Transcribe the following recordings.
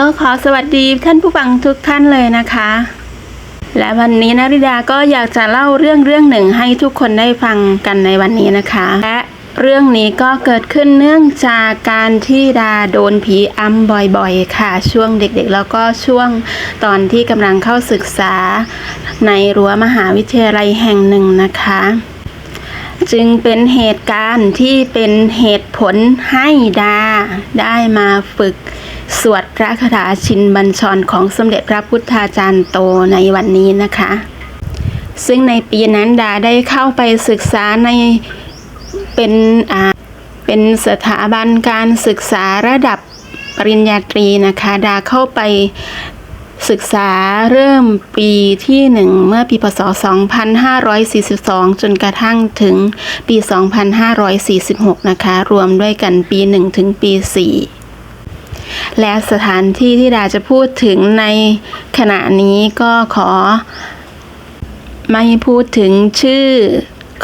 ก็ขอสวัสดีท่านผู้ฟังทุกท่านเลยนะคะ และวันนี้นาริดาก็อยากจะเล่าเรื่องเรื่องหนึ่งให้ทุกคนได้ฟังกันในวันนี้นะคะ และเรื่องนี้ก็เกิดขึ้นเนื่องจากการที่ดาโดนผีอำบ่อยๆ ค่ะ ช่วงเด็กๆ แล้วก็ช่วงตอนที่กำลังเข้าศึกษาในรั้วมหาวิทยาลัยแห่งหนึ่งนะคะ จึงเป็นเหตุการณ์ที่เป็นเหตุผลให้ดาได้มาฝึก สวดพระคาถาชินบัญชรของสมเด็จพระพุทธาจารย์โตในวันนี้นะคะ ซึ่งในปีนั้นดาได้เข้าไปศึกษาในเป็นอ่าเป็นสถาบันการศึกษาระดับปริญญาตรีนะคะ ดาเข้าไปศึกษาเริ่มปีที่หนึ่งเมื่อปีพศ 2542 จนกระทั่งถึงปี 2546 นะคะ รวมด้วยกันปี 1 ถึงปี 4 และสถานที่ที่ดาจะพูดถึงในขณะนี้ก็ขอ ไม่พูดถึงชื่อ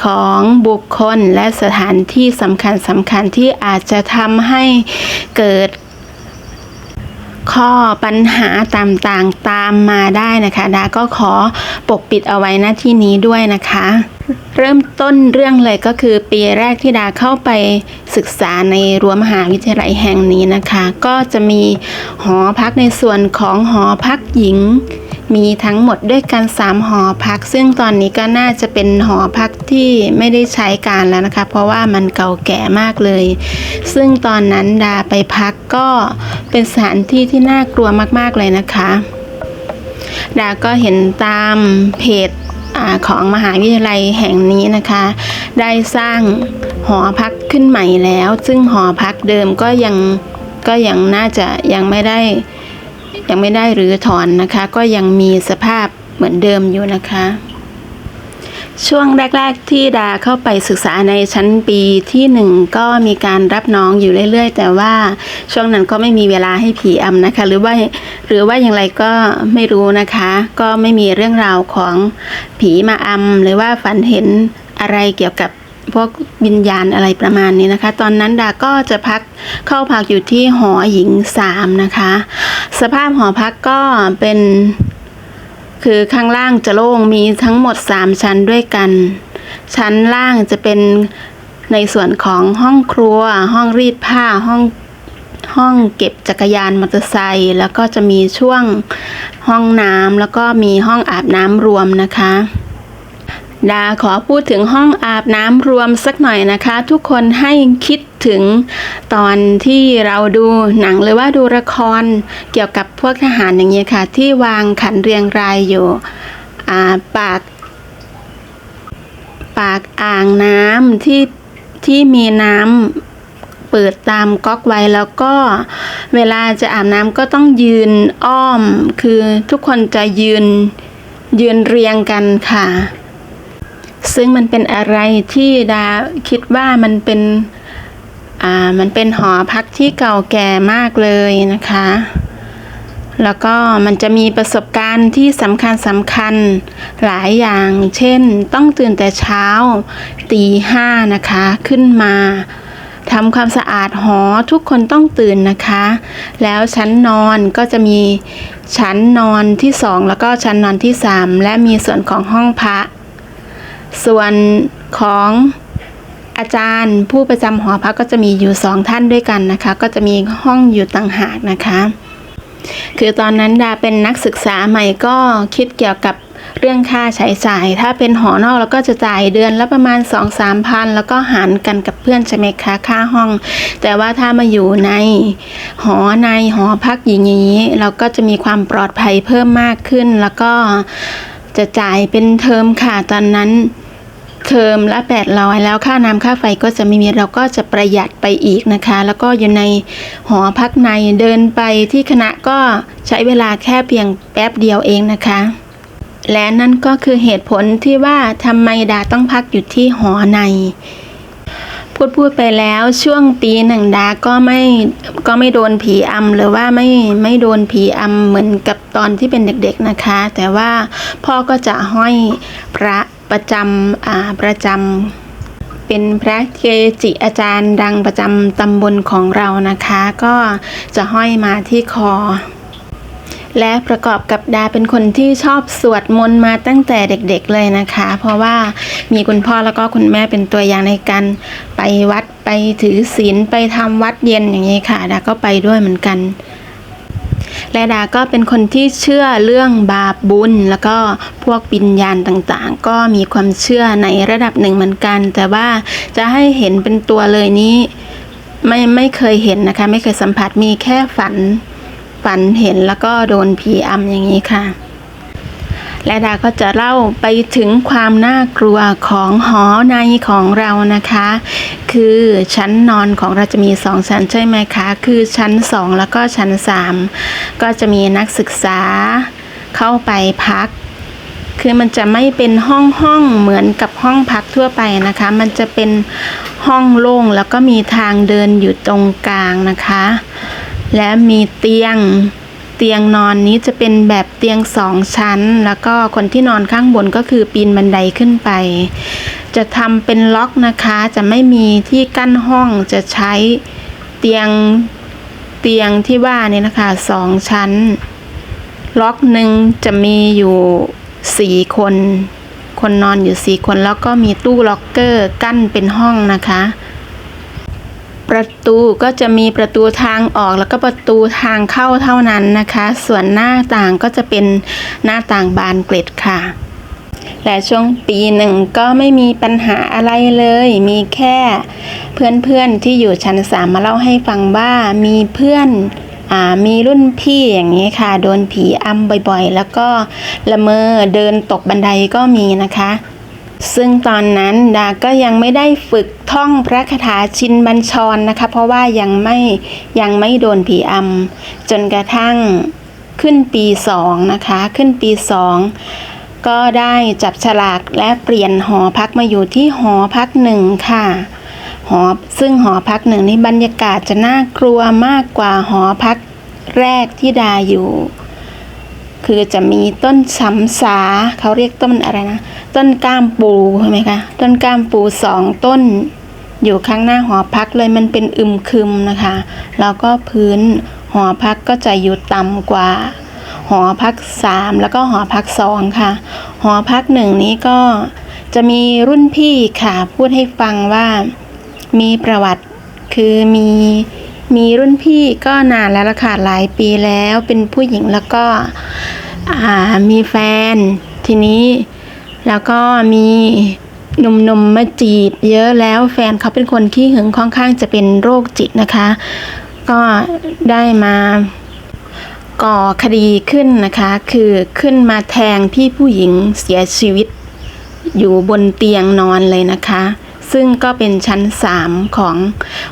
ของบุคคลและสถานที่สำคัญสำคัญที่อาจจะทำให้เกิดข้อปัญหาต่างๆตามมาได้นะคะ ดาก็ขอปกปิดเอาไว้หน้าที่นี้ด้วยนะคะ เริ่มต้นเรื่องเลยก็คือปีแรกที่ดาเข้าไปศึกษาในรั้วมหาวิทยาลัยแห่งนี้นะคะ ก็จะมีหอพักในส่วนของหอพักหญิง มีทั้งหมดด้วยกัน 3 หอพัก ซึ่งตอนนี้ก็น่าจะเป็นหอพักที่ไม่ได้ใช้การแล้วนะคะ เพราะว่ามันเก่าแก่มากเลย ซึ่งตอนนั้นดาไปพักก็เป็นสถานที่ที่น่ากลัวมากๆเลยนะคะ ดาก็เห็นตามเพจ อของมหาวิทยาลัยแห่งนี้นะคะ ได้สร้างหอพักขึ้นใหม่แล้ว ซึ่งหอพักเดิมก็ยังก็ยังน่าจะยังไม่ได้ยังไม่ได้หรือถอนนะคะ ก็ยังมีสภาพเหมือนเดิมอยู่นะคะ ช่วงแรก ๆ ที่ดาเข้าไปศึกษาในชั้นปีที่หนึ่งก็มีการรับน้องอยู่เรื่อย ๆ แต่ว่าช่วงนั้นก็ไม่มีเวลาให้ผีอำนะคะ หรือว่าหรือว่าอย่างไรก็ไม่รู้นะคะ ก็ไม่มีเรื่องราวของผีมาอำหรือว่าฝันเห็นอะไรเกี่ยวกับพวกวิญญาณอะไรประมาณนี้นะคะ ตอนนั้นดาก็จะพักเข้าพักอยู่ที่หอหญิงสามนะคะ สภาพหอพักก็เป็น คือข้างล่างจะโล่งมีทั้งหมด 3 ชั้นด้วยกัน ชั้นล่างจะเป็นในส่วนของห้องครัว ห้องรีดผ้าห้องห้องเก็บจักรยานมอเตอร์ไซค์แล้วก็จะมีช่วงห้องน้ำแล้วก็มีห้องอาบน้ำรวมนะคะ ดาขอพูดถึงห้องอาบน้ำรวมสักหน่อยนะคะ ทุกคนให้คิดถึงตอนที่เราดูหนังหรือว่าดูละครเกี่ยวกับพวกทหารอย่างเงี้ยค่ะ ที่วางขันเรียงรายอยู่าปาก ปากอ่างน้ำที่ที่มีน้ำเปิดตามก๊อกไว้แล้วก็เวลาจะอาบน้ำก็ต้องยืนอ้อม คือทุกคนจะยืนยืนเรียงกันค่ะ ซึ่งมันเป็นอะไรที่ดาคิดว่ามันเป็น อ่า มันเป็นหอพักที่เก่าแก่มากเลยนะคะ แล้วก็มันจะมีประสบการณ์ที่สำคัญสำคัญหลายอย่าง เช่น ต้องตื่นแต่เช้าตีห้านะคะ ขึ้นมาทำความสะอาดหอทุกคนต้องตื่นนะคะ แล้วชั้นนอนก็จะมีชั้นนอนที่สองแล้วก็ชั้นนอนที่สามและมีส่วนของห้องพระ ส่วนของอาจารย์ผู้ประจำหอพักก็จะมีอยู่สองท่านด้วยกันนะคะ ก็จะมีห้องอยู่ต่างหากนะคะ คือตอนนั้นดาเป็นนักศึกษาใหม่ก็คิดเกี่ยวกับเรื่องค่าใช้จ่าย ถ้าเป็นหอนอกเราก็จะจ่ายเดือนละประมาณ 2 3พันแล้วก็หารกันกับเพื่อนใช่ไหมคะค่าห้อง แต่ว่าถ้ามาอยู่ในหอในหอพักอย่างนี้ เราก็จะมีความปลอดภัยเพิ่มมากขึ้น แล้วก็จะจ่ายเป็นเทอมค่ะตอนนั้น เทอมละ 800 แล้วค่าน้ำค่าไฟก็จะไม่มีเราก็จะประหยัดไปอีกนะคะ แล้วก็อยู่ในหอพักในเดินไปที่คณะก็ใช้เวลาแค่เพียงแป๊บเดียวเองนะคะ และนั่นก็คือเหตุผลที่ว่าทำไมดาต้องพักอยู่ที่หอในพูดพูดไปแล้วช่วงปีหนึ่งดาก็ไม่ก็ไม่โดนผีอำหรือว่าไม่ไม่โดนผีอำเหมือนกับตอนที่เป็นเด็กๆนะคะ แต่ว่าพ่อก็จะห้อยพระ ประจำอ่าประจำเป็นพระเกจิอาจารย์ดังประจำตำบลของเรานะคะ ก็จะห้อยมาที่คอ และประกอบกับดาเป็นคนที่ชอบสวดมนต์มาตั้งแต่เด็กๆเลยนะคะ เพราะว่ามีคุณพ่อแล้วก็คุณแม่เป็นตัวอย่างในการไปวัดไปถือศีลไปทำวัดเย็นอย่างนี้ค่ะดาก็ไปด้วยเหมือนกัน และดาก็เป็นคนที่เชื่อเรื่องบาปบุญ แล้วก็พวกปิญญาณต่างๆ ก็มีความเชื่อในระดับหนึ่งเหมือนกัน แต่ว่าจะให้เห็นเป็นตัวเลยนี้ไม่ไม่เคยเห็นนะคะ ไม่เคยสัมผัสมีแค่ฝันฝันเห็นแล้วก็โดนผีอำอย่างนี้ค่ะ และดาก็จะเล่าไปถึงความน่ากลัวของหอในของเรานะคะ คือชั้นนอนของเราจะมีสองชั้นใช่ไหมคะ คือชั้นสองแล้วก็ชั้นสามก็จะมีนักศึกษาเข้าไปพัก คือมันจะไม่เป็นห้องห้องเหมือนกับห้องพักทั่วไปนะคะ มันจะเป็นห้องโล่งแล้วก็มีทางเดินอยู่ตรงกลางนะคะ และมีเตียง เตียงนอนนี้จะเป็นแบบเตียงสองชั้น แล้วก็คนที่นอนข้างบนก็คือปีนบันไดขึ้นไป จะทำเป็นล็อกนะคะ จะไม่มีที่กั้นห้องจะใช้เตียงเตียงที่ว่านี่นะคะสองชั้น ล็อกหนึ่งจะมีอยู่สี่คน คนนอนอยู่สี่คนแล้วก็มีตู้ล็อกเกอร์กั้นเป็นห้องนะคะ ประตูก็จะมีประตูทางออกแล้วก็ประตูทางเข้าเท่านั้นนะคะ ส่วนหน้าต่างก็จะเป็นหน้าต่างบานเกล็ดค่ะ และช่วงปีหนึ่งก็ไม่มีปัญหาอะไรเลย มีแค่เพื่อนๆที่อยู่ชั้นสามมาเล่าให้ฟังว่ามีเพื่อนอมีรุ่นพี่อย่างนี้ค่ะ โดนผีอำบ่อยๆ แล้วก็ละเมอเดินตกบันไดก็มีนะคะ ซึ่งตอนนั้นดาก็ยังไม่ได้ฝึกท่องพระคาถาชินบัญชรนะคะ เพราะว่ายังไม่ยังไม่โดนผีอำจนกระทั่งขึ้นปีสองนะคะ ขึ้นปีสองก็ได้จับฉลากและเปลี่ยนหอพักมาอยู่ที่หอพักหนึ่งค่ะหอซึ่งหอพักหนึ่งนี่บรรยากาศจะน่ากลัวมากกว่าหอพักแรกที่ดาอยู่ คือจะมีต้นสำสาเขาเรียกต้นอะไรนะ ต้นก้ามปูใช่ไหมคะ ต้นก้ามปูสองต้น อยู่ข้างหน้าหอพักเลยมันเป็นอึมครึมนะคะ แล้วก็พื้นหอพักก็จะอยู่ต่ำกว่า หอพักสามแล้วก็หอพักสองค่ะ หอพักหนึ่งนี้ก็จะมีรุ่นพี่ค่ะ พูดให้ฟังว่ามีประวัติคือมี มีรุ่นพี่ก็นานแล้วล่ะค่ะหลายปีแล้วเป็นผู้หญิงแล้วก็มีแฟน ทีนี้แล้วก็มีหนุ่มๆมมาจีบ เยอะแล้วแฟนเขาเป็นคนที่หึงค่อนข้างจะเป็นโรคจิตนะคะ ก็ได้มาก่อคดีขึ้นนะคะ คือขึ้นมาแทงพี่ผู้หญิงเสียชีวิตอยู่บนเตียงนอนเลยนะคะ ซึ่งก็เป็นชั้นสามของ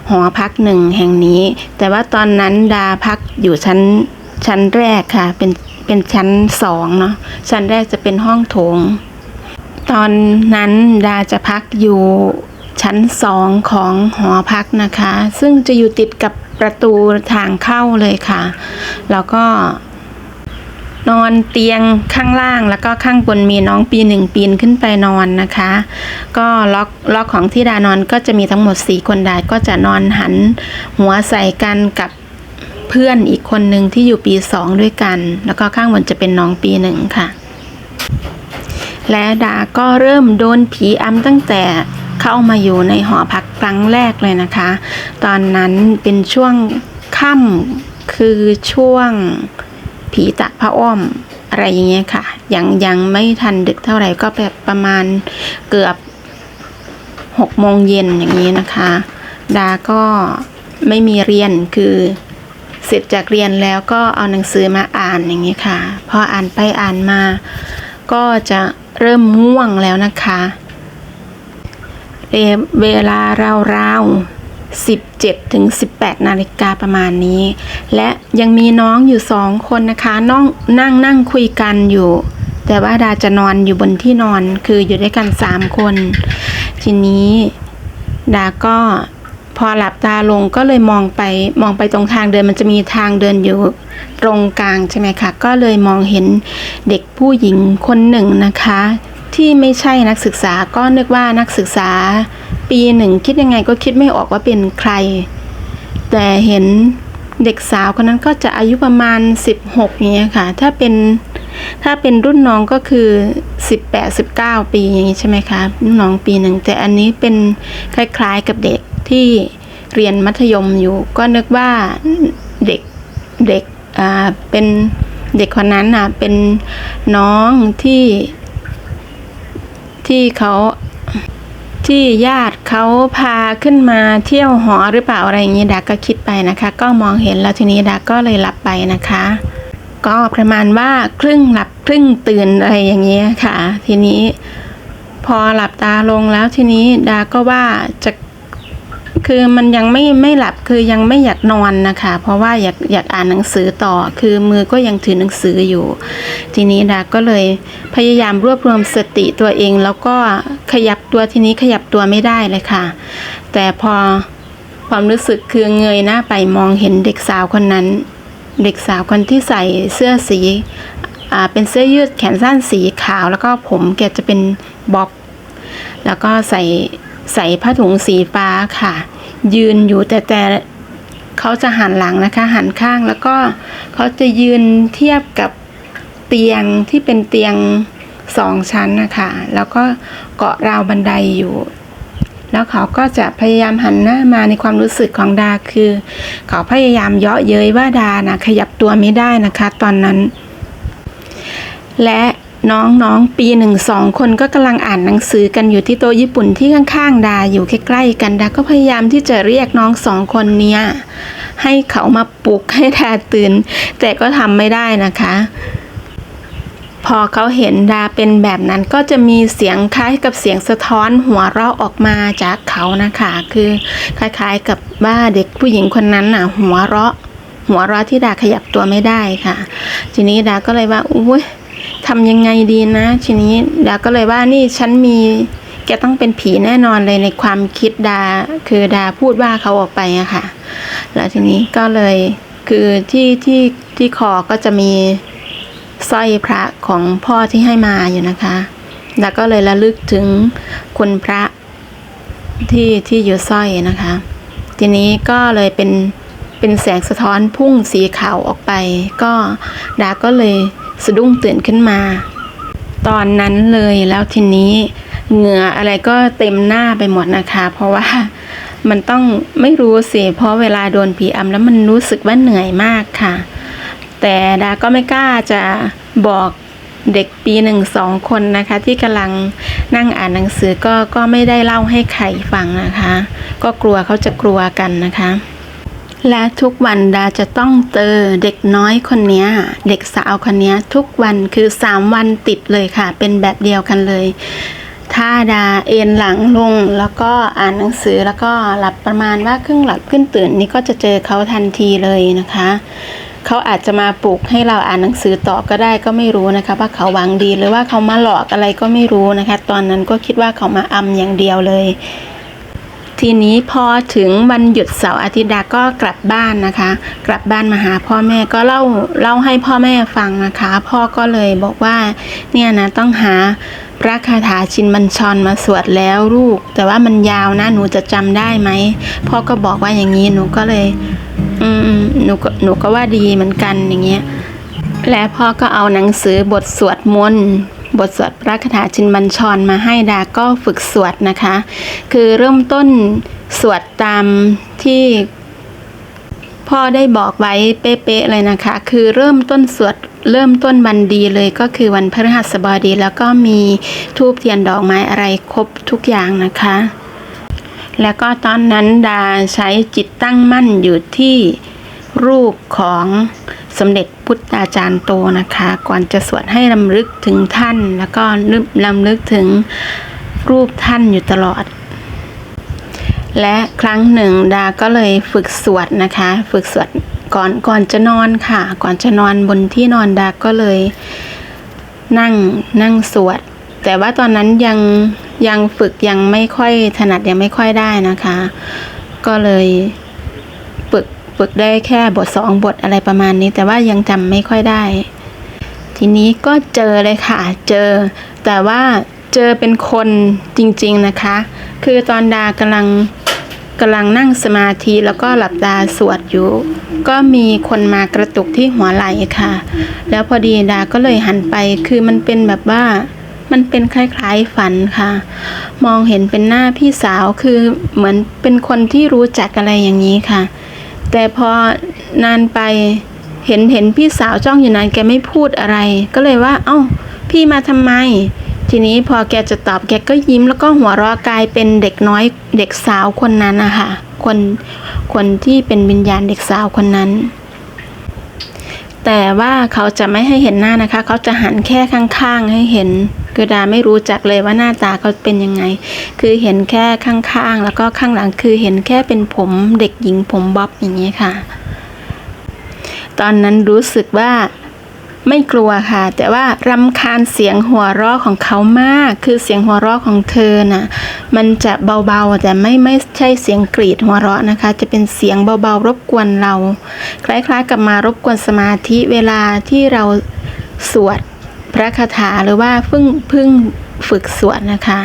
หอพักหนึ่งแห่งนี้ แต่ว่าตอนนั้นดาพักอยู่ชั้นชั้นแรกค่ะ เป็นเป็นชั้นสองเนาะชั้นแรกจะเป็นห้องโถง ตอนนั้นดาจะพักอยู่ชั้นสองของหอพักนะคะ ซึ่งจะอยู่ติดกับประตูทางเข้าเลยค่ะ แล้วก็ นอนเตียงข้างล่างแล้วก็ข้างบนมีน้องปีหนึ่งปีนขึ้นไปนอนนะคะ ก็ล็อกล็อกของที่ดานอนก็จะมีทั้งหมดสี่คนดาก็จะนอนหัน หัวใส่กันกับเพื่อนอีกคนหนึ่งที่อยู่ปีสองด้วยกัน แล้วก็ข้างบนจะเป็นน้องปีหนึ่งค่ะ และดาก็เริ่มโดนผีอำตั้งแต่เข้ามาอยู่ในหอพักครั้งแรกเลยนะคะ ตอนนั้นเป็นช่วงค่ำคือช่วง ผีตะพระอ้อมอะไรอย่างเงี้ยค่ะ ยังยังไม่ทันดึกเท่าไหร่ก็แบบประมาณเกือบหกโมงเย็นอย่างนี้นะคะ ดาก็ไม่มีเรียนคือเสร็จจากเรียนแล้วก็เอาหนังสือมาอ่านอย่างนี้ค่ะ พออ่านไปอ่านมา ก็จะเริ่มง่วงแล้วนะคะเอ่อเวลาราวๆ 17ถึง18 นาฬิกาประมาณนี้ และยังมีน้องอยู่สองคนนะคะน้องนั่งนั่งคุยกันอยู่ แต่ว่าดาจะนอนอยู่บนที่นอนคืออยู่ด้วยกันสามคน ทีนี้ดาก็พอหลับตาลงก็เลยมองไปมองไปตรงทางเดินมันจะมีทางเดินอยู่ตรงกลางใช่ไหมคะก็เลยมองเห็นเด็กผู้หญิงคนหนึ่งนะคะ ที่ไม่ใช่นักศึกษาก็นึกว่านักศึกษา ปีหนึ่งคิดยังไงก็คิดไม่ออกว่าเป็นใคร แต่เห็นเด็กสาวคนนั้นก็จะอายุประมาณ 16อย่างเงี้ยค่ะ ถ้าเป็นถ้าเป็นรุ่นน้องก็คือ 18 19 ปีอย่างงี้ใช่ไหมคะรุ่นน้องปีหนึ่งแต่อันนี้เป็นคล้ายๆกับเด็กที่เรียนมัธยมอยู่ ก็นึกว่าเด็กเด็กอ่าเป็นเด็กคนนั้นน่ะเป็นน้องที่ ที่เขาที่ญาติเขาพาขึ้นมาเที่ยวหอหรือเปล่าอะไรอย่างนี้ดาก็คิดไปนะคะ ก็มองเห็นแล้วทีนี้ดาก็เลยหลับไปนะคะ ก็ประมาณว่าครึ่งหลับครึ่งตื่นอะไรอย่างเงี้ยค่ะ ทีนี้ พอหลับตาลงแล้วทีนี้ดาก็ว่าจะ คือมันยังไม่ไม่หลับคือยังไม่อยากนอนนะคะ เพราะว่าอยากอยากอ่านหนังสือต่อ คือมือก็ยังถือหนังสืออยู่ ทีนี้ดาก็เลยพยายามรวบรวมสติตัวเอง แล้วก็ขยับตัวทีนี้ขยับตัวไม่ได้เลยค่ะ แต่พอความรู้สึกคือเงยหน้าไปมองเห็นเด็กสาวคนนั้น เด็กสาวคนที่ใส่เสื้อสีอ่าเป็นเสื้อยืดแขนสั้นสีขาว แล้วก็ผมแกจะเป็นบ๊อบแล้วก็ใส่ ใส่ผ้าถุงสีฟ้าค่ะ ยืนอยู่แต่แต่เขาจะหันหลังนะคะ หันข้างแล้วก็เขาจะยืนเทียบกับเตียงที่เป็นเตียงสองชั้นนะคะ แล้วก็เกาะราวบันไดอยู่ แล้วเขาก็จะพยายามหันหน้ามาในความรู้สึกของดาคือ เขาพยายามเยาะเย้ยว่าดานะขยับตัวไม่ได้นะคะ ตอนนั้น และ น้องๆ ปีหนึ่งสองคนก็กำลังอ่านหนังสือกันอยู่ที่โต๊ะญี่ปุ่นที่ข้างๆ ดาอยู่ใกล้ๆกันดาก็พยายามที่จะเรียกน้องสองคนเนี้ยให้เขามาปลุกให้ดาตื่น แต่ก็ทำไม่ได้นะคะ พอเขาเห็นดาเป็นแบบนั้นก็จะมีเสียงคล้ายกับเสียงสะท้อนหัวเราะออกมาจากเขานะคะ คือคล้ายๆกับว่าเด็กผู้หญิงคนนั้นน่ะหัวเราะ หัวเราะที่ดาขยับตัวไม่ได้ค่ะ ทีนี้ดาก็เลยว่าอุ้ย ทำยังไงดีนะ ทีนี้ดาก็เลยว่านี่ฉันมีแกต้องเป็นผีแน่นอนเลยในความคิดดา คือดาพูดว่าเขาออกไปอะค่ะ แล้วทีนี้ก็เลยคือที่ที่ที่คอก็จะมีสร้อยพระของพ่อที่ให้มาอยู่นะคะแล้วก็เลยระลึกถึงคุณพระที่ที่อยู่สร้อยนะคะ ทีนี้ก็เลยเป็นเป็นแสงสะท้อนพุ่งสีขาวออกไป ก็ดาก็เลย สะดุ้งตื่นขึ้นมา ตอนนั้นเลยแล้วทีนี้เหงื่ออะไรก็เต็มหน้าไปหมดนะคะ เพราะว่ามันต้องไม่รู้สิเพราะเวลาโดนผีอำแล้วมันรู้สึกว่าเหนื่อยมากค่ะ แต่ดาก็ไม่กล้าจะบอกเด็กปีหนึ่งสองคนนะคะ ที่กำลังนั่งอ่านหนังสือก็ก็ไม่ได้เล่าให้ใครฟังนะคะ ก็กลัวเขาจะกลัวกันนะคะ และทุกวันดาจะต้องเจอเด็กน้อยคนนี้เด็กสาวคนนี้ทุกวันคือสามวันติดเลยค่ะ เป็นแบบเดียวกันเลย ถ้าดาเอนหลังลงแล้วก็อ่านหนังสือแล้วก็หลับประมาณว่าครึ่งหลับครึ่งตื่นนี่ก็จะเจอเขาทันทีเลยนะคะเขาอาจจะมาปลุกให้เราอ่านหนังสือต่อก็ได้ก็ไม่รู้นะคะ ว่าเขาหวังดีหรือว่าเขามาหลอกอะไรก็ไม่รู้นะคะ ตอนนั้นก็คิดว่าเขามาอำอย่างเดียวเลย ทีนี้พอถึงวันหยุดเสาร์อาทิตย์ดาก็กลับบ้านนะคะ กลับบ้านมาหาพ่อแม่ก็เล่าเล่าให้พ่อแม่ฟังนะคะ พ่อก็เลยบอกว่าเนี่ยนะต้องหาพระคาถาชินบัญชรมาสวดแล้วลูก แต่ว่ามันยาวนะหนูจะจำได้ไหมพ่อก็บอกว่าอย่างนี้หนูก็เลย อืมหนูก็หนูก็ว่าดีเหมือนกันอย่างเงี้ยและพ่อก็เอาหนังสือบทสวดมนต์ บทสวดพระคาถาชินบัญชรมาให้ดาก็ฝึกสวดนะคะ คือเริ่มต้นสวดตามที่พ่อได้บอกไว้เป๊ะๆเลยนะคะ คือเริ่มต้นสวดเริ่มต้นวันดีเลยก็คือวันพฤหัสบดี แล้วก็มีทูบเทียนดอกไม้อะไรครบทุกอย่างนะคะ แล้วก็ตอนนั้นดาใช้จิตตั้งมั่นอยู่ที่รูปของ สมเด็จพุทธาจารย์โตนะคะ ก่อนจะสวดให้ลำลึกถึงท่าน แล้วก็นึกลำลึกถึงรูปท่านอยู่ตลอด และครั้งหนึ่งดาก็เลยฝึกสวดนะคะ ฝึกสวดก่อนก่อนจะนอนค่ะ ก่อนจะนอนบนที่นอนดาก็เลยนั่งนั่งสวด แต่ว่าตอนนั้นยังยังฝึกยังไม่ค่อยถนัดยังไม่ค่อยได้นะคะ ก็เลย ฝึกได้แค่บทสองบทอะไรประมาณนี้ แต่ว่ายังจำไม่ค่อยได้ ทีนี้ก็เจอเลยค่ะ เจอ แต่ว่าเจอเป็นคนจริง ๆนะคะ คือตอนดากำลังกำลังนั่งสมาธิแล้วก็หลับตาสวดอยู่ ก็มีคนมากระตุกที่หัวไหล่ค่ะ แล้วพอดีดาก็เลยหันไป คือมันเป็นแบบว่า มันเป็นคล้ายๆฝันค่ะ มองเห็นเป็นหน้าพี่สาว คือเหมือนเป็นคนที่รู้จักอะไรอย่างนี้ค่ะ แต่พอนานไปเห็นเห็นพี่สาวจ้องอยู่นานแกไม่พูดอะไร ก็เลยว่า เอ้า พี่มาทำไม ทีนี้พอแกจะตอบแกก็ยิ้มแล้วก็หัวเราะกลายเป็นเด็กน้อยเด็กสาวคนนั้นนะคะคนคนที่เป็นวิญญาณเด็กสาวคนนั้น แต่ว่าเขาจะไม่ให้เห็นหน้านะคะ เขาจะหันแค่ข้างๆ ให้เห็น คือดาไม่รู้จักเลยว่าหน้าตาเขาเป็นยังไง คือเห็นแค่ข้างๆ แล้วก็ข้างหลังคือเห็นแค่เป็นผมเด็กหญิงผมบ๊อบอย่างนี้ค่ะ ตอนนั้นรู้สึกว่าไม่กลัวค่ะ แต่ว่ารำคาญเสียงหัวเราะของเขามาก คือเสียงหัวเราะของเธอน่ะ มันจะเบาๆแต่ไม่ไม่ใช่เสียงกรีดหัวเราะนะคะ จะเป็นเสียงเบาๆรบกวนเรา คล้ายๆกับมารบกวนสมาธิเวลาที่เราสวดพระคาถาหรือว่าเพิ่งเพิ่งฝึกสวดนะคะ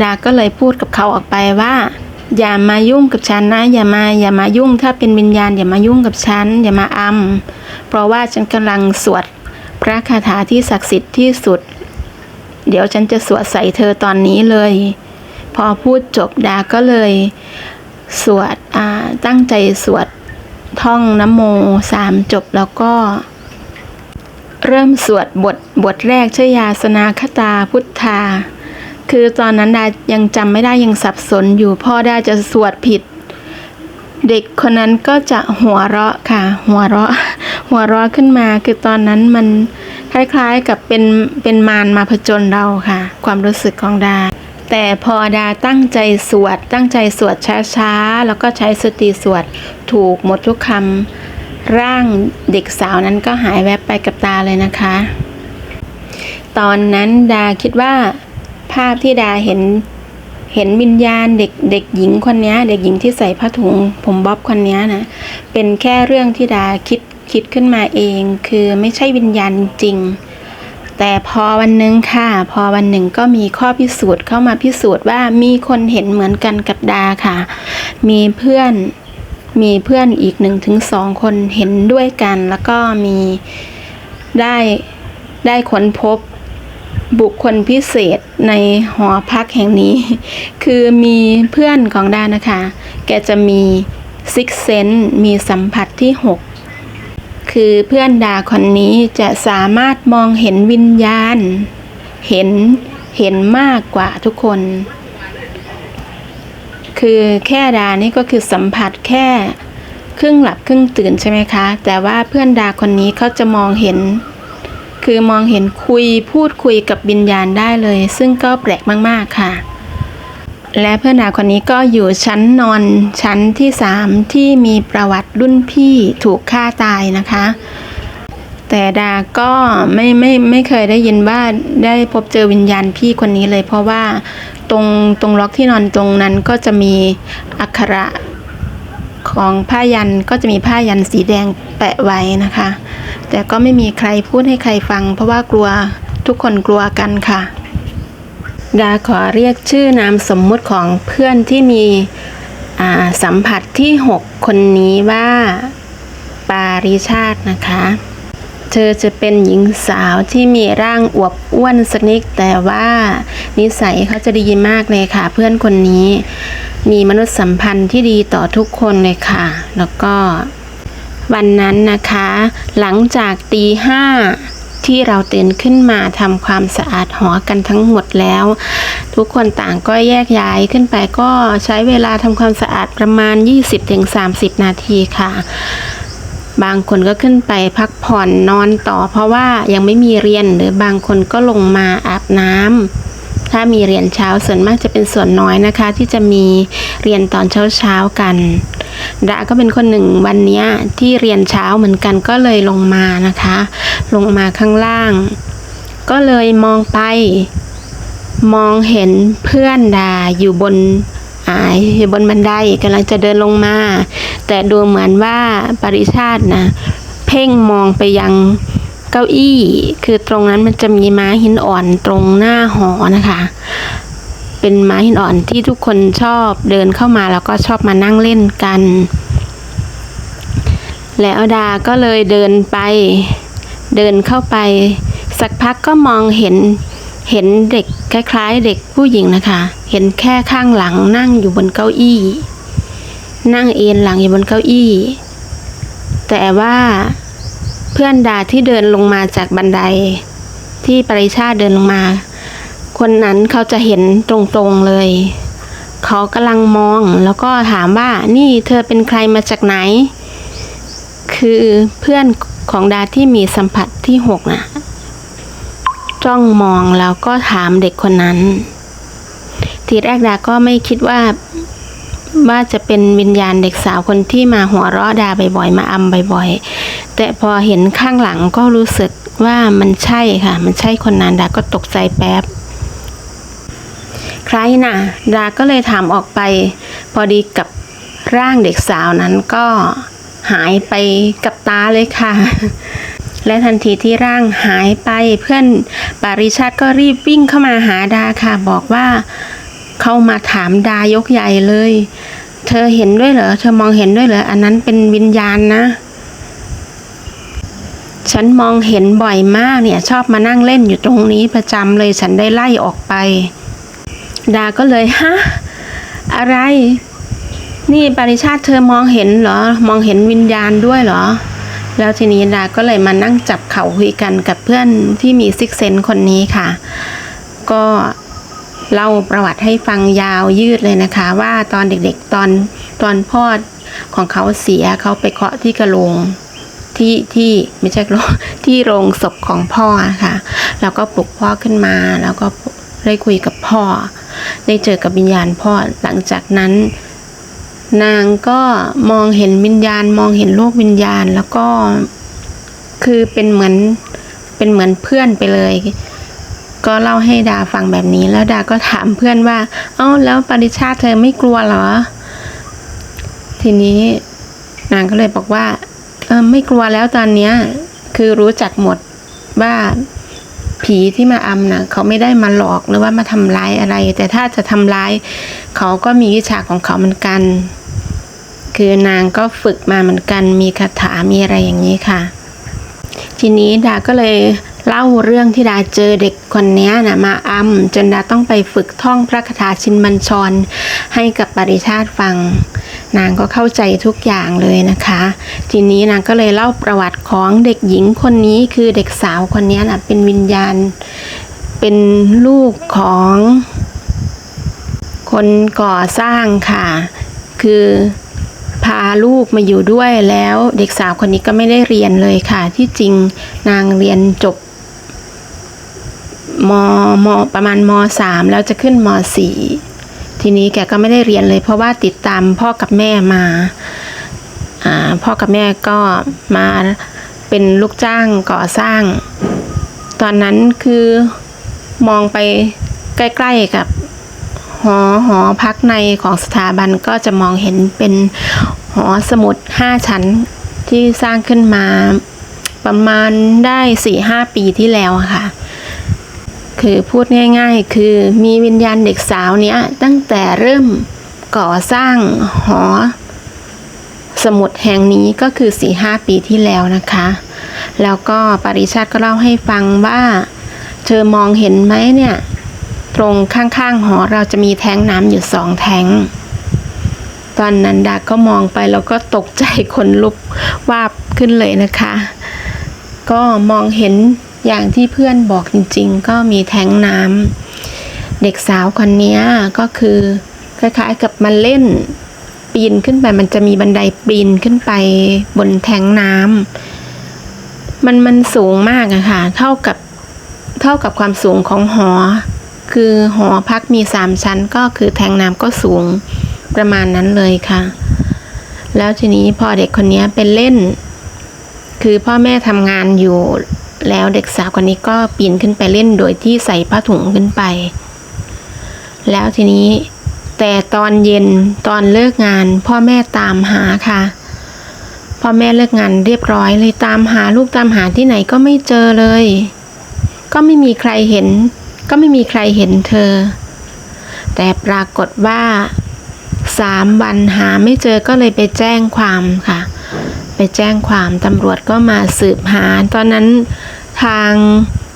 ดาก็เลยพูดกับเขาออกไปว่า อย่ามายุ่งกับฉันนะ อย่ามาอย่ามายุ่ง ถ้าเป็นวิญญาณอย่ามายุ่งกับฉันอย่ามาอำเพราะว่าฉันกำลังสวดพระคาถาที่ศักดิ์สิทธิ์ที่สุด เดี๋ยวฉันจะสวดใส่เธอตอนนี้เลย พอพูดจบดาก็เลย สวดตั้งใจสวดท่องน้ำโมสามจบแล้วก็ เริ่มสวดบทบทแรกชยาสนาคตาพุทธา คือตอนนั้นดายังจำไม่ได้ยังสับสนอยู่พ่อดาจะสวดผิด เด็กคนนั้นก็จะหัวเราะค่ะ หัวเราะ หัวเราะขึ้นมาคือตอนนั้นมันคล้ายๆกับเป็นเป็นมารมาผจญเราค่ะ ความรู้สึกของดา แต่พอดาตั้งใจสวด ตั้งใจสวดช้าๆ แล้วก็ใช้สติสวดถูกหมดทุกคำร่างเด็กสาวนั้นก็หายแวบไปกับตาเลยนะคะ ตอนนั้นดาคิดว่าภาพที่ดาเห็นเห็นวิญญาณเด็กเด็กหญิงคนนี้เด็กหญิงที่ใส่ผ้าถุงผมบ๊อบคนนี้นะเป็นแค่เรื่องที่ดาคิด คิดขึ้นมาเอง คือไม่ใช่วิญญาณจริง แต่พอวันหนึ่งค่ะ พอวันหนึ่งก็มีข้อพิสูจน์เข้ามาพิสูจน์ว่ามีคนเห็นเหมือนกันกับดาค่ะ มีเพื่อนมีเพื่อนอีกหนึ่งถึงสองคนเห็นด้วยกัน แล้วก็มีได้ได้ค้นพบบุคคลพิเศษในหอพักแห่งนี้ คือมีเพื่อนของดานะคะ แกจะมีซิกเซนมีสัมผัสที่หก คือเพื่อนดาคนนี้จะสามารถมองเห็นวิญญาณ เห็นเห็นมากกว่าทุกคน คือแค่ดานี่ก็คือสัมผัสแค่ครึ่งหลับครึ่งตื่นใช่ไหมคะ แต่ว่าเพื่อนดาคนนี้เขาจะมองเห็น คือมองเห็นคุยพูดคุยกับวิญญาณได้เลย ซึ่งก็แปลกมาก ๆ ค่ะ และเพื่อนดาคนนี้ก็อยู่ชั้นนอนชั้นที่สามที่มีประวัติรุ่นพี่ถูกฆ่าตายนะคะ แต่ดาก็ไม่ไม่ไม่เคยได้ยินว่าได้พบเจอวิญญาณพี่คนนี้เลย เพราะว่าตรงตรงล็อกที่นอนตรงนั้นก็จะมีอักขระของผ้ายันก็จะมีผ้ายันสีแดงแปะไว้นะคะ แต่ก็ไม่มีใครพูดให้ใครฟัง เพราะว่ากลัวทุกคนกลัวกันค่ะ ดาขอเรียกชื่อนามสมมุติของเพื่อนที่มีสัมผัสที่ 6 คนนี้ว่า ปาริชาตินะคะ เธอจะเป็นหญิงสาวที่มีร่างอวบอ้วนสนิดแต่ว่านิสัยเขาจะดีมากเลยค่ะ เพื่อนคนนี้ มีมนุษยสัมพันธ์ที่ดีต่อทุกคนเลยค่ะ แล้วก็วันนั้นนะคะ หลังจากตีห้า ที่เราเตื่นขึ้นมาทำความสะอาดหอกันทั้งหมดแล้ว ทุกคนต่างก็แยกย้ายขึ้นไปก็ใช้เวลาทำความสะอาดประมาณ 20-30 นาทีค่ะบางคนก็ขึ้นไปพักผ่อนนอนต่อ เพราะว่ายังไม่มีเรียนหรือบางคนก็ลงมาอาบน้ำถ้ามีเรียนเช้าส่วนมากจะเป็นส่วนน้อยนะคะ ที่จะมีเรียนตอนเช้าเช้าๆกัน ดาก็เป็นคนหนึ่งวันนี้ที่เรียนเช้าเหมือนกันก็เลยลงมานะคะ ลงมาข้างล่าง ก็เลยมองไป มองเห็นเพื่อนดาอยู่บนอ่าอยู่บนบันไดกำลังจะเดินลงมา แต่ดูเหมือนว่าปริชาตินะเพ่งมองไปยังเก้าอี้ คือตรงนั้นมันจะมีม้าหินอ่อนตรงหน้าหอนะคะ เป็นม้าหินอ่อนที่ทุกคนชอบเดินเข้ามาแล้วก็ชอบมานั่งเล่นกัน แล้วดาก็เลยเดินไป เดินเข้าไป สักพักก็มองเห็นเห็นเด็กคล้ายๆ เด็กผู้หญิงนะคะ เห็นแค่ข้างหลังนั่งอยู่บนเก้าอี้ นั่งเอนหลังอยู่บนเก้าอี้ แต่ว่าเพื่อนดาที่เดินลงมาจากบันไดที่ปริชาติเดินลงมา คนนั้นเขาจะเห็นตรงๆเลย เขากำลังมองแล้วก็ถามว่านี่เธอเป็นใครมาจากไหน คือเพื่อนของดาที่มีสัมผัสที่หกน่ะจ้องมองแล้วก็ถามเด็กคนนั้น ทีแรกดาก็ไม่คิดว่าว่าจะเป็นวิญญาณเด็กสาวคนที่มาหัวเราะดาบ่อยๆมาอำบ่อยๆ แต่พอเห็นข้างหลังก็รู้สึกว่ามันใช่ค่ะ มันใช่คนนั้นดาก็ตกใจแป๊บ ใครน่ะดาก็เลยถามออกไป พอดีกับร่างเด็กสาวนั้นก็หายไปกับตาเลยค่ะ และทันทีที่ร่างหายไปเพื่อนปาริชาติก็รีบวิ่งเข้ามาหาดาค่ะ บอกว่าเข้ามาถามดายกใหญ่เลย เธอเห็นด้วยเหรอ เธอมองเห็นด้วยเหรอ อันนั้นเป็นวิญญาณนะ ฉันมองเห็นบ่อยมากเนี่ย ชอบมานั่งเล่นอยู่ตรงนี้ประจำเลยฉันได้ไล่ออกไป ดาก็เลยฮะอะไร นี่ปริชาติเธอมองเห็นเหรอ มองเห็นวิญญาณด้วยเหรอ แล้วทีนี้ดาก็เลยมานั่งจับเข่าคุยกันกับเพื่อนที่มีซิกเซนคนนี้ค่ะ ก็เล่าประวัติให้ฟังยาวยืดเลยนะคะ ว่าตอนเด็กๆตอนตอนพ่อของเขาเสียเขาไปเคาะที่กระโหลงที่ที่ไม่ใช่กระโหลงที่โรงศพของพ่อค่ะ แล้วก็ปลุกพ่อขึ้นมา แล้วก็ได้คุยกับพ่อ ได้เจอกับวิญญาณพ่อหลังจากนั้น นางก็มองเห็นวิญญาณมองเห็นโลกวิญญาณแล้วก็คือเป็นเหมือนเป็นเหมือนเพื่อนไปเลย ก็เล่าให้ดาฟังแบบนี้แล้วดาก็ถามเพื่อนว่า เอ้าแล้วปริชาติเธอไม่กลัวเหรอ ทีนี้นางก็เลยบอกว่าเออไม่กลัวแล้วตอนเนี้ย คือรู้จักหมดว่า ผีที่มาอำนะเขาไม่ได้มาหลอกหรือว่ามาทำร้ายอะไร แต่ถ้าจะทำร้ายเขาก็มีวิชาของเขาเหมือนกัน คือนางก็ฝึกมาเหมือนกัน มีคาถามีอะไรอย่างนี้ค่ะ ทีนี้ดาก็เลยเล่าเรื่องที่ดาเจอเด็กคนนี้นะมาอำจนดาต้องไปฝึกท่องพระคาถาชินบัญชรให้กับปริชาติฟัง นางก็เข้าใจทุกอย่างเลยนะคะ ทีนี้นางก็เลยเล่าประวัติของเด็กหญิงคนนี้คือเด็กสาวคนนี้นะเป็นวิญญาณ เป็นลูกของคนก่อสร้างค่ะ คือพาลูกมาอยู่ด้วยแล้วเด็กสาวคนนี้ก็ไม่ได้เรียนเลยค่ะ ที่จริงนางเรียนจบมมประมาณมสามแล้วจะขึ้นมสี่ ทีนี้แกก็ไม่ได้เรียนเลย เพราะว่าติดตามพ่อกับแม่มาพ่อกับแม่ก็มาเป็นลูกจ้างก่อสร้าง ตอนนั้นคือมองไปใกล้ๆกับหอหอพักในของสถาบันก็จะมองเห็นเป็นหอสมุดห้าชั้นที่สร้างขึ้นมาประมาณได้สี่ห้าปีที่แล้วค่ะ คือพูดง่าย ๆ คือมีวิญญาณเด็กสาวเนี้ยตั้งแต่เริ่มก่อสร้างหอ สมุดแห่งนี้ก็คือสี่ห้าปีที่แล้วนะคะ แล้วก็ปริชาติก็เล่าให้ฟังว่า เธอมองเห็นไหมเนี่ย ตรงข้างๆหอเราจะมีแท้งน้ำอยู่สองแท้งตอนนั้นดาก็มองไปแล้วก็ตกใจขนลุกวาบขึ้นเลยนะคะ ก็มองเห็น อย่างที่เพื่อนบอกจริงๆ ก็มีแท้งน้ำเด็กสาวคนนี้ก็คือคล้ายๆกับมันเล่นปีนขึ้นไปมันจะมีบันไดปีนขึ้นไปบนแท้งน้ำมันมันสูงมากอะค่ะ เท่ากับเท่ากับความสูงของหอ คือหอพักมีสามชั้นก็คือแทงน้ำก็สูงประมาณนั้นเลยค่ะ แล้วทีนี้พอเด็กคนนี้เป็นเล่น คือพ่อแม่ทำงานอยู่ แล้วเด็กสาวคนนี้ก็ปีนขึ้นไปเล่นโดยที่ใส่ผ้าถุงขึ้นไป แล้วทีนี้แต่ตอนเย็นตอนเลิกงาน พ่อแม่ตามหาค่ะ พ่อแม่เลิกงานเรียบร้อยเลยตามหาลูกตามหาที่ไหนก็ไม่เจอเลย ก็ไม่มีใครเห็น ก็ไม่มีใครเห็นเธอ แต่ปรากฏว่าสามวันหาไม่เจอก็เลยไปแจ้งความค่ะ ไปไปแจ้งความตำรวจก็มาสืบหา ตอนนั้น ทาง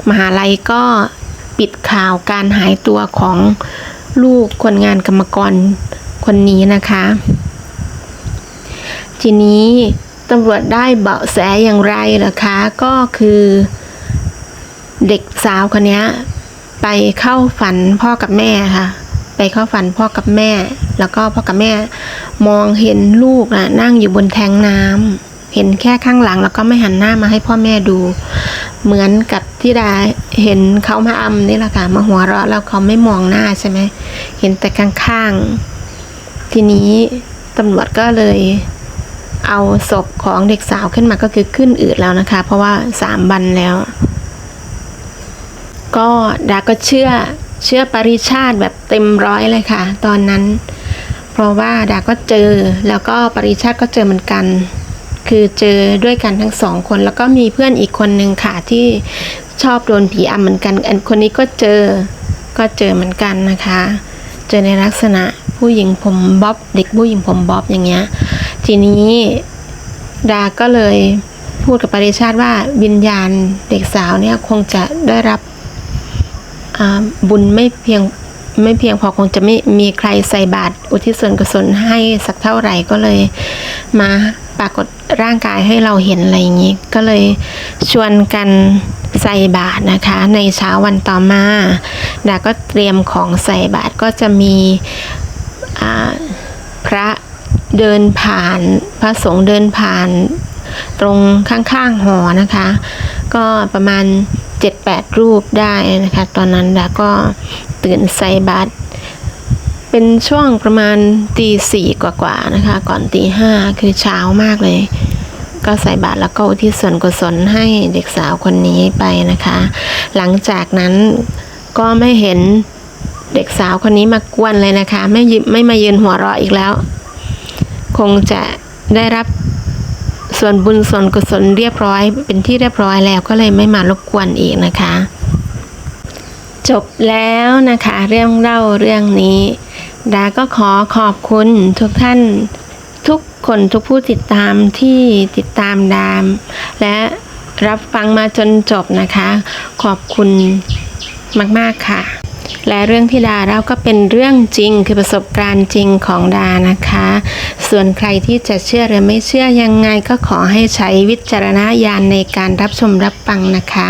มหาลัยก็ปิดข่าวการหายตัวของลูกคนงานกรรมกรคนนี้นะคะ ทีนี้ตำรวจได้เบาะแสอย่างไรล่ะคะ ก็คือ เด็กสาวคนนี้ไปเข้าฝันพ่อกับแม่ค่ะ ไปเข้าฝันพ่อกับแม่ แล้วก็พ่อกับแม่ มองเห็นลูกนะนั่งอยู่บนแทงน้ำเห็นแค่ข้างหลังแล้วก็ไม่หันหน้ามาให้พ่อแม่ดู เหมือนกับที่ดาเห็นเขามาอำนี่แหละค่ะมาหัวเราะแล้วเขาไม่มองหน้าใช่ไหมเห็นแต่ข้างๆ ทีนี้ตำรวจก็เลยเอาศพของเด็กสาวขึ้นมาก็คือขึ้นอืดแล้วนะคะ เพราะว่าสามวันแล้ว ก็ดาก็เชื่อเชื่อปริชาติแบบเต็มร้อยเลยค่ะ ตอนนั้น เพราะว่าดาก็เจอแล้วก็ปริชาติก็เจอเหมือนกัน คือเจอด้วยกันทั้งสองคน แล้วก็มีเพื่อนอีกคนนึงค่ะที่ชอบโดนผีอำเหมือนกันอันคนนี้ก็เจอก็เจอเหมือนกันนะคะ เจอในลักษณะผู้หญิงผมบ๊อบเด็กผู้หญิงผมบ๊อบอย่างเงี้ยทีนี้ดาก็เลยพูดกับปริชาติว่าวิญญาณเด็กสาวเนี่ยคงจะได้รับบุญไม่เพียงไม่เพียงพอคงจะไม่มีใครใส่บาตรอุทิศส่วนกุศลให้สักเท่าไหร่ก็เลยมาปรากฏ ร่างกายให้เราเห็นอะไรอย่างนี้ ก็เลยชวนกันใส่บาตรนะคะ ในเช้าวันต่อมาดาก็เตรียมของใส่บาตรก็จะมีพระเดินผ่านพระสงฆ์เดินผ่านตรงข้างๆหอนะคะ ก็ประมาณ 7-8 รูปได้นะคะ ตอนนั้นแล้วก็ตื่นใส่บาตร เป็นช่วงประมาณตีสี่กว่าๆนะคะ ก่อนตีห้าคือเช้ามากเลย ก็ใส่บาตรแล้วก็อุทิศส่วนกุศลให้เด็กสาวคนนี้ไปนะคะ หลังจากนั้นก็ไม่เห็นเด็กสาวคนนี้มากวนเลยนะคะ ไม่ยืนไม่มายืนหัวเราะอีกแล้ว คงจะได้รับส่วนบุญส่วนกุศลเรียบร้อย เป็นที่เรียบร้อยแล้วก็เลยไม่มารบกวนอีกนะคะ จบแล้วนะคะเรื่องเล่าเรื่องนี้ ดาก็ขอขอบคุณทุกท่านทุกคนทุกผู้ติดตามที่ติดตามดาม และรับฟังมาจนจบนะคะ ขอบคุณมาก ๆ ค่ะ และเรื่องที่ดาเล่าก็เป็นเรื่องจริงคือประสบการณ์จริงของดานะคะ ส่วนใครที่จะเชื่อหรือไม่เชื่อยังไงก็ขอให้ใช้วิจารณญาณในการรับชมรับฟังนะคะ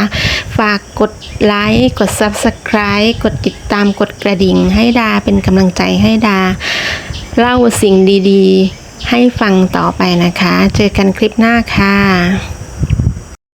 ฝากกดไลค์กด Subscribe กดติดตามกดกระดิ่ง ให้ดาเป็นกำลังใจให้ดา เล่าสิ่งดีๆ ให้ฟังต่อไปนะคะ เจอกันคลิปหน้าค่ะ